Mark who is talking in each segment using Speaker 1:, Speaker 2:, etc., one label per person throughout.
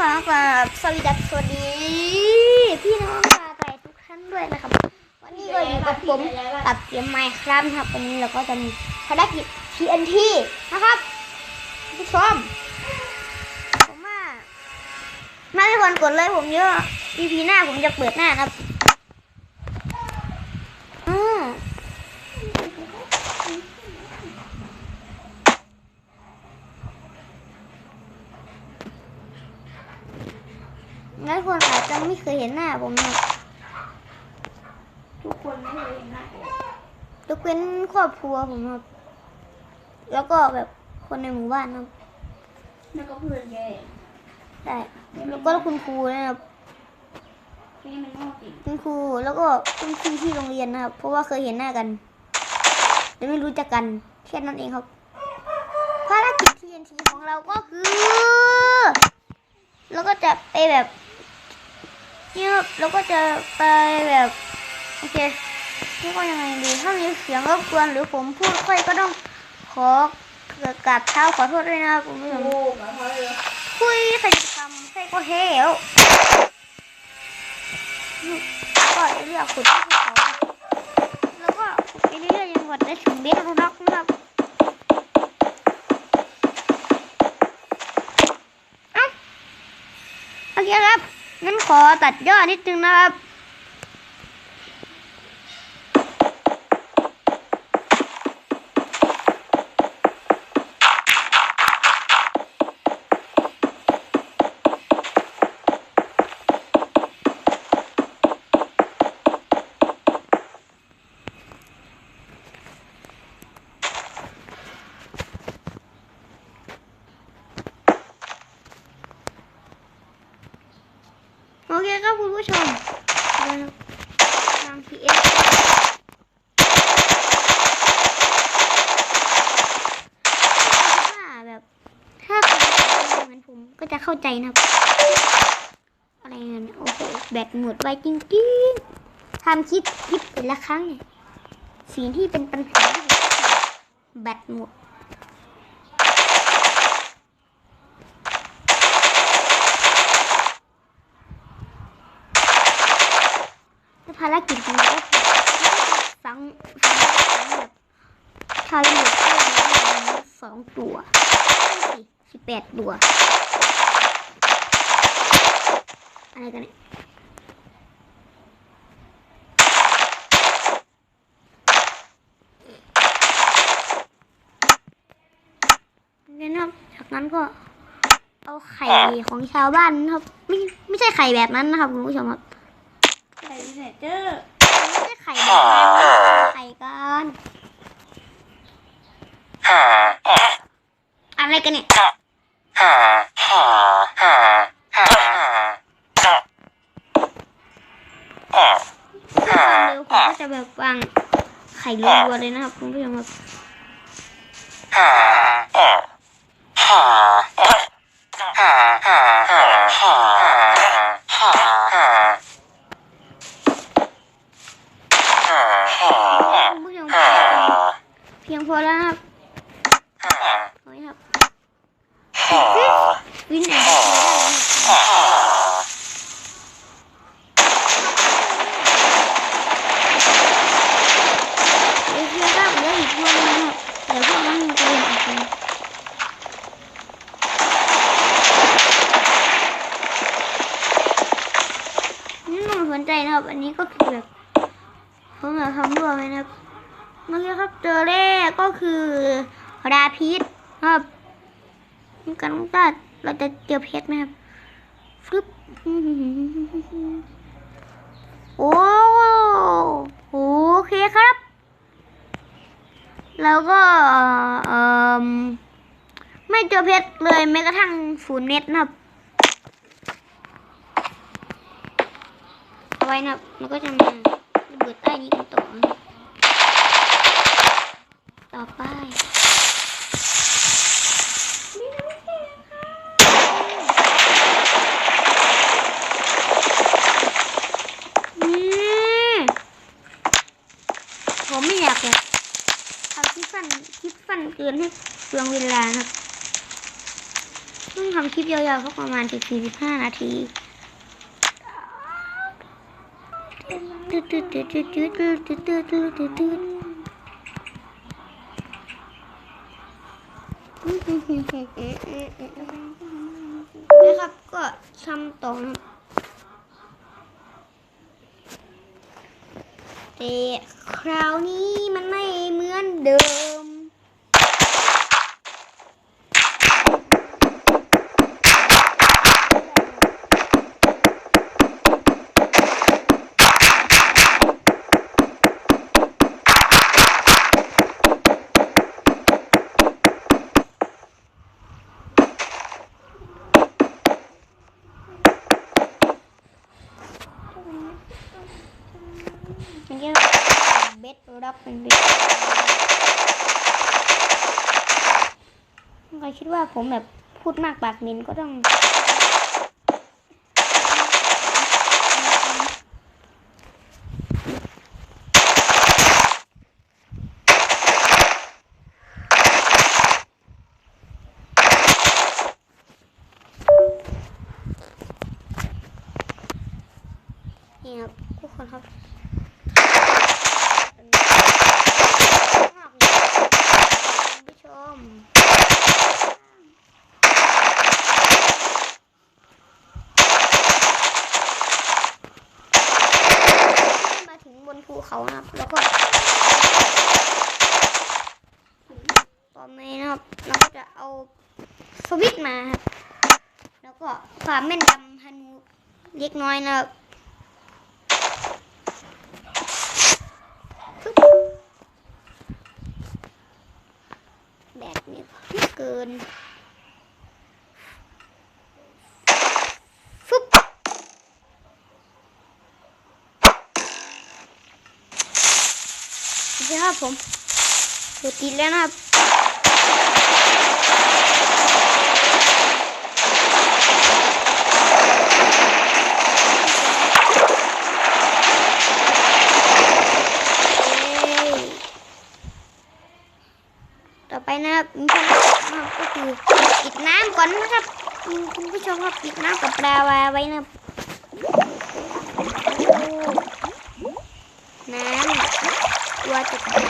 Speaker 1: ขอกราบสวัสดีสวัสดี พี่น้องชาวไทยทุกท่านด้วยนะครับ วันนี้ก็อยู่กับผมกับเกมไมค์ครับนะครับวันนี้เราก็จะมีภารกิจ TNT นะครับผู้ชมผมว่าไม่มีคนกดเลยผมเยอะ EP หน้าผมจะเปิดหน้าครับอืม งั้นคนอาจจะไม่ เคยเห็นหน้าผมนะ
Speaker 2: ทุกคนไม่เคยเห็นหน้าผม
Speaker 1: ยกเว้นครอบครัวผมครับ แล้วก็แบบคนในหมู่บ้านครับ
Speaker 2: แล้วก็เพื่อนแก
Speaker 1: ได้แล้วก็คุณครูนะครับ
Speaker 2: นี่มันงอกอีก
Speaker 1: คุณครูแล้วก็คุณครูที่โรงเรียนนะครับ เพราะว่าเคยเห็นหน้ากัน แต่ไม่รู้จักกันแค่นั้นเองครับ ภารกิจ TNT ของเราก็คือ แล้วก็จะไปแบบเนี่ ยครับแล้วก็จะไปแบบโอเคเรียกว่ายังไงดีถ้ามีเสียงรบกวนหรือผมพูดค่อยก็ต้องขอกราบเท้าขอโทษด้วยนะครับคุณผู้ชม
Speaker 2: โอ้มาเขาเลย
Speaker 1: คุยใครจะทำใครก็เฮลก็เลือกขุดที่ภูเขาแล้วก็ขุดไปเรื่อยๆจนกว่าจะถึงเบสร็อกนะครับเอ้าโอเคครับ งั้นขอตัดยอดนิดนึงนะครับ ผู้ชมทาง PS ถ้าแบบ ถ้าครเหมือนผมก็จะเข้าใจนะครับ อะไรเงี้ยโอ้โห แบตหมดไวจริงๆทำคลิปคลิปเป็นละครั้งเนี่ยสิ่งที่เป็นปัญหาแบตหมด แล้ว ภารกิจของเราก็คือสังสังแบบชาวเหนือเพื่อนสองตัวสิสิบแปดตัว อะไรกันเนี่ยเนี่ยนะครับจากนั้นก็เอาไข่ของชาวบ้านนะครับ ไม่ไม่ใช่ไข่แบบนั้นนะครับคุณผู้ชมครับ
Speaker 2: เนเจอร์
Speaker 1: ไม่ใช่ไข่แบบนั้นนะไข่กันอะไรกันเนี่ยความเร็วผมก็จะแบบวางไข่รัวๆเลยนะครับคุณผู้ชมครับคุณผู้ชมครับเพียงพอแล้วนะครับโอ้ยครับวินแอนด์ได้แล้วนะครับเดี๋ยวเชื่อครับเหลืออีกตัวนึงนะครับเดี๋ยวพวกนั้นมันจะเล่นอีกทีนี่ไม่ต้องสนใจนะครับ อันนี้ก็คือแบบ ผมอกทำด้วยนะเมื่อกี้ครับเจอแรกก็คือราพิษครับนี่กันก็เราจะเจอเพชรไหมครับฟึบโอ้โอเคครับ แล้วก็ไม่เจอเพชรเลยแม้กระทั่งศูนย์เม็ดนะครับเอาไว้นะมันก็จะมา ดใต้นี้กันต่อต่อไปผมไม่อยากแบบทำคลิปสั้นคลิปสั้นเกินให้เปลืองเวลานะครับนี่ทำคลิปยาวๆสักประมาณสิบสี่สิบห้านาที ตืดตืดตืดตืดตืดตืดตืดตืดตืดตืดตืดนะครับก็ทำต่อนะครับแต่คราวนี้มันไม่เหมือนเดิม เมื่อกี้เบสรับเป็นเบสใครคิดว่าผมแบบพูดมากปากม็นก็ต้องนี่ครับทุกคนครับ คุณผู้ชมมาถึงบนภูเขา นะครับแล้วก็ตอนนี้นะครับเราก็จะเอาสวิตมาครับแล้วก็ความแม่นยำฮานูเล็กน้อยนะครับแบบนี้เกิน โอเครับผมเดี๋ยวติดแล้วนะครับเย้ต่อไปนะครับมีภารกิจนะครับก็คือปิดน้ำก่อนนะครับคุณผู้ชมครับปิดน้ำกับปลาวาไว้นะครับ Watch it.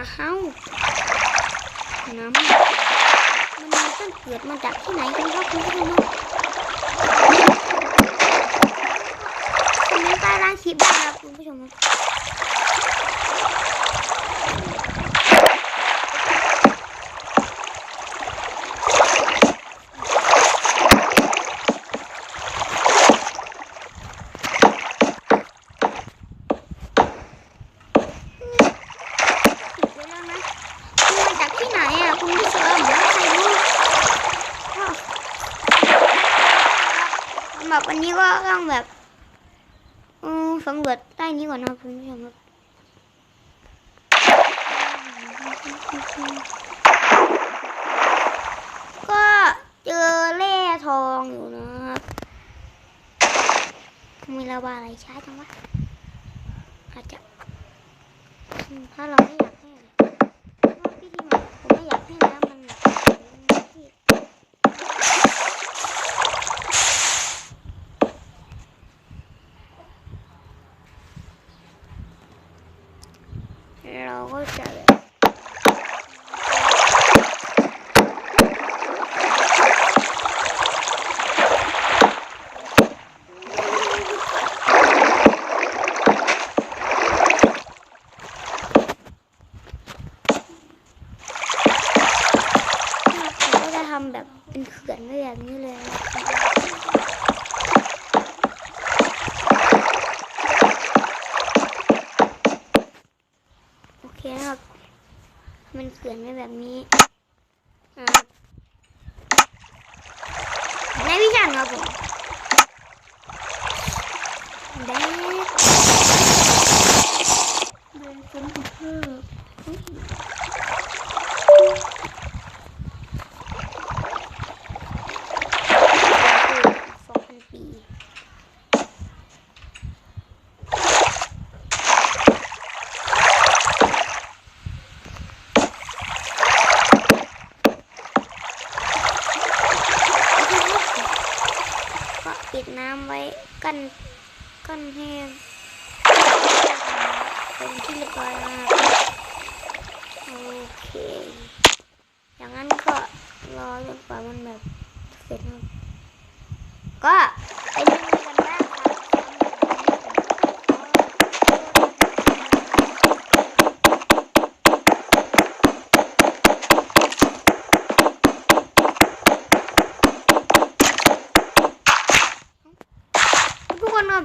Speaker 1: อ้าน้ำมันต้นเกิดมาจากที่ไหนกันครับคุณผู้ชมคอมเมนต์ใต้ล่างคลิปได้ครับคุณผู้ชม สำรวจใต้นี้ก่อนนะครับคุณผู้ชมครับก็เจอแร่ทองอยู่นะครับมีระบาอะไรช้าจังวะอาจจะถ้าเราไม่อยากให้พราะว่าพี่ที่มาผมไม่อยากให้น้ำมันแบบที่เราก็จะแบบ ผมก็จะทำแบบเป็นเขื่อนไว้แบบนี้เลยนะครับโอเคนะครับมันเขื่อนไว้แบบนี้นะครับในวิชาครับผมแดด
Speaker 2: เดินคนผิดเพิ่ม
Speaker 1: สองพันปี ก็ปิด น้ำไว้กันกันแห้งเป็นที่เรียบร้อยแล้วนะโอเค อย่างนั้นก็รอจนกว่ามันแบบเสร็จก็ไปดูกันบ้างครับทุกคนครับ